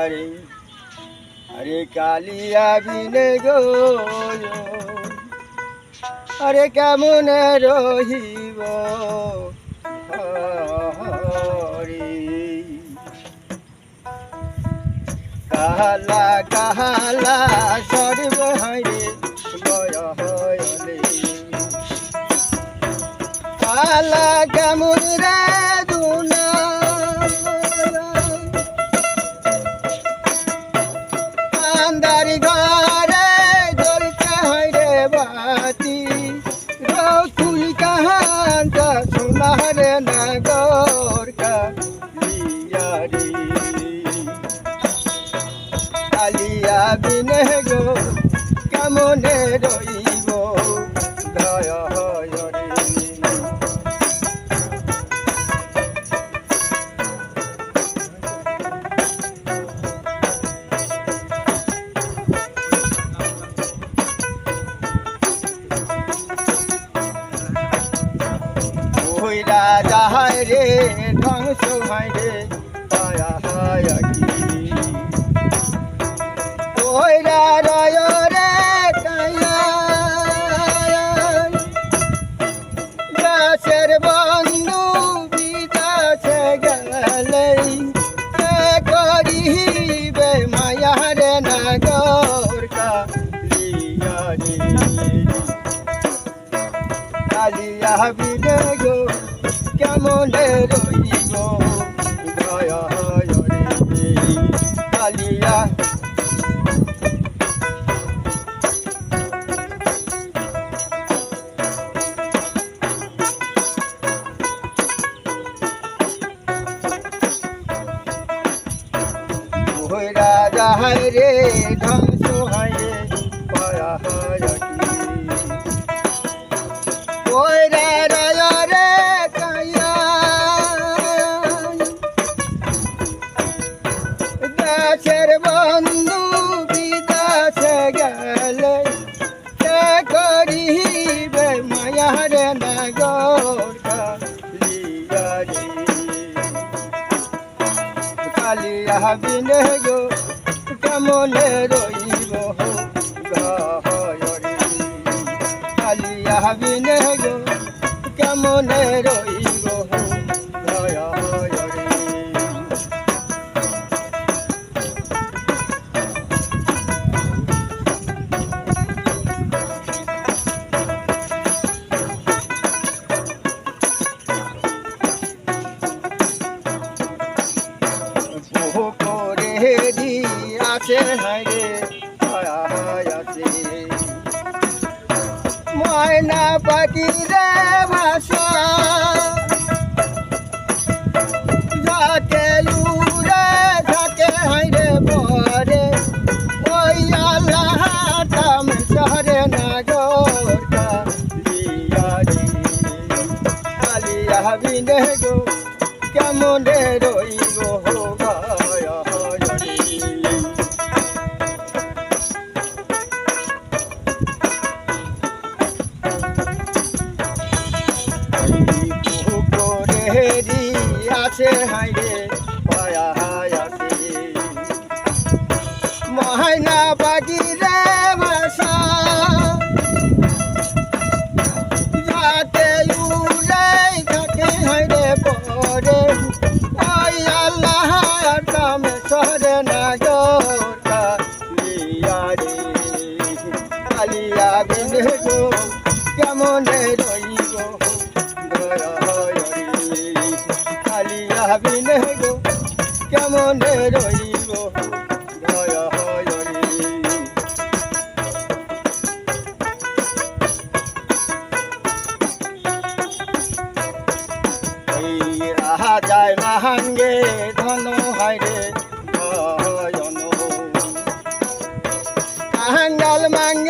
আরে কালিয়া বিনে গো আরে কেমন রহিব কালা কালা সোনার নগর কালিয়ারি কালিয়া বিনে গো কেমনে রইব ওই রাজা হায় রে ধ্বংস হয় রে। হায় হায় কি বিনে গো কেমন রইব? দয়া কালিয়া। রে ধ্বংস হয় বিনে গো কেমন রইব কালিয়া বিনে গো কেমন রইব আছে। হাইরে আছে ময়না পাখি রে ভাষা যাকে উড়ে আছে হাইরে পায়া আছে। মহাইনা বাজি রে থাকে হাইরে পরে। ওই আল্লাহ না রে কালিয়া বিনে, কেমন রইব কালিয়া গো কেমন রইব যায় মাহাঙ্গে ধন হয় রে আহাঙ্গাল মাঙ্গে